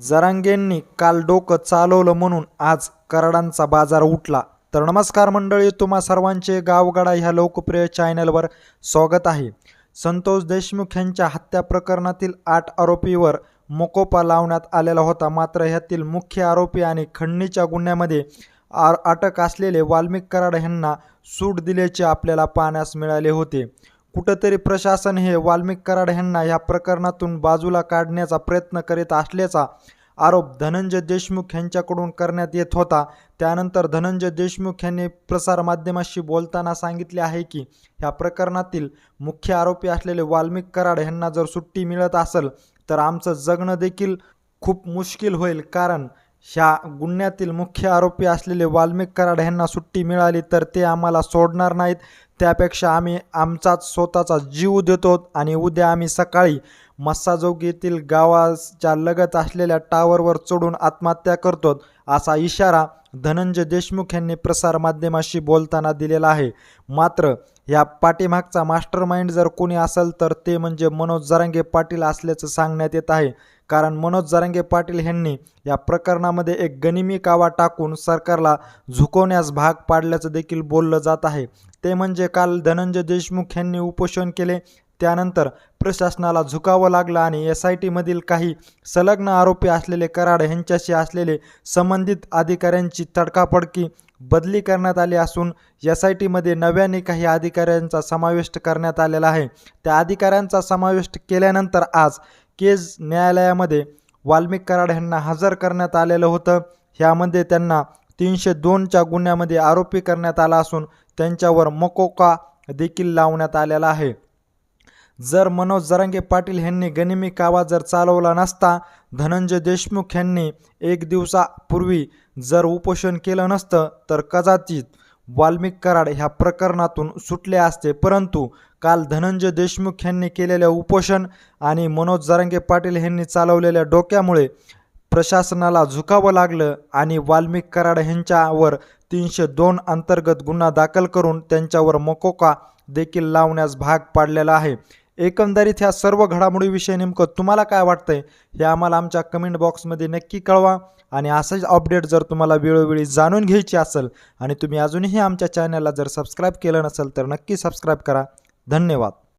जरांगेंनी काल डोकं चालवलं म्हणून आज कराडांचा बाजार उठला. तर नमस्कार मंडळी तुम्हा सर्वांचे गावगाडा ह्या लोकप्रिय चॅनलवर स्वागत आहे. संतोष देशमुख यांच्या हत्या प्रकरणातील आठ आरोपीवर मोकोपा लावण्यात आलेला होता. मात्र ह्यातील मुख्य आरोपी आणि खंडणीच्या गुन्ह्यामध्ये आ अटक असलेले वाल्मिक कराड यांना सूट दिल्याचे आपल्याला पाहण्यास मिळाले होते. कुठंतरी प्रशासन हे वाल्मिक कराड यांना या प्रकरणातून बाजूला काढण्याचा प्रयत्न करीत असल्याचा आरोप धनंजय देशमुख यांच्याकडून करण्यात येत होता. त्यानंतर धनंजय देशमुख यांनी प्रसारमाध्यमाशी बोलताना सांगितले आहे की ह्या प्रकरणातील मुख्य आरोपी असलेले वाल्मिक कराड यांना जर सुट्टी मिळत असेल तर आमचं जगणं देखील खूप मुश्किल होईल. कारण ह्या गुन्ह्यातील मुख्य आरोपी असलेले वाल्मिक कराड यांना सुट्टी मिळाली तर ते आम्हाला सोडणार नाहीत. त्यापेक्षा आम्ही आमचाच स्वतःचा जीव देतो आणि उद्या आम्ही सकाळी मस्साजोग येथील गावाच्या लगत असलेल्या टावरवर चढून आत्महत्या करतो असा इशारा धनंजय देशमुख यांनी प्रसारमाध्यमाशी बोलताना दिलेला आहे. मात्र या पाठीमागचा मास्टर माइंड जर कोणी असेल तर ते म्हणजे मनोज जरांगे पाटील असल्याचं सांगण्यात येत आहे. कारण मनोज जरांगे पाटील यांनी या प्रकरणामध्ये एक गनिमी कावा टाकून सरकारला झुकवण्यास भाग पाडल्याचं देखील बोललं जात आहे. ते म्हणजे काल धनंजय देशमुख यांनी उपोषण केले त्यानंतर प्रशासनाला झुकावं लागलं आणि एस आय टीमधील काही संलग्न आरोपी असलेले कराड यांच्याशी असलेले संबंधित अधिकाऱ्यांची तडकाफडकी बदली करण्यात आली असून एस आय टीमध्ये नव्याने काही अधिकाऱ्यांचा समावेश करण्यात आलेला आहे. त्या अधिकाऱ्यांचा समावेश केल्यानंतर आज केज न्यायालयामध्ये वाल्मिक कराड यांना हजर करण्यात आलेलं होतं. ह्यामध्ये त्यांना तीनशे दोनच्या गुन्ह्यामध्ये आरोपी करण्यात आला असून त्यांच्यावर मकोका देखील लावण्यात आलेला आहे. जर मनोज जरांगे पाटील यांनी गनिमी कावा जर चालवला नसता धनंजय देशमुख यांनी एक दिवसापूर्वी जर उपोषण केलं नसतं तर कदाचित वाल्मिक कराड ह्या प्रकरणातून सुटले असते. परंतु काल धनंजय देशमुख यांनी केलेल्या उपोषण आणि मनोज जरांगे पाटील यांनी चालवलेल्या डोक्यामुळे प्रशासनाला झुकावं लागलं आणि वाल्मिक कराड यांच्यावर तीनशे दोन अंतर्गत गुन्हा दाखल करून त्यांच्यावर मकोका देखील लावण्यास भाग पाडलेला आहे. एकंदरीत ह्या सर्व घडामोडीविषयी नेमकं तुम्हाला काय वाटतंय हे आम्हाला आमच्या कमेंट बॉक्समध्ये नक्की कळवा आणि असंच अपडेट जर तुम्हाला वेळोवेळी जाणून घ्यायची असेल आणि तुम्ही अजूनही आमच्या चॅनलला जर सबस्क्राईब केलं नसेल तर नक्की सबस्क्राईब करा. धन्यवाद.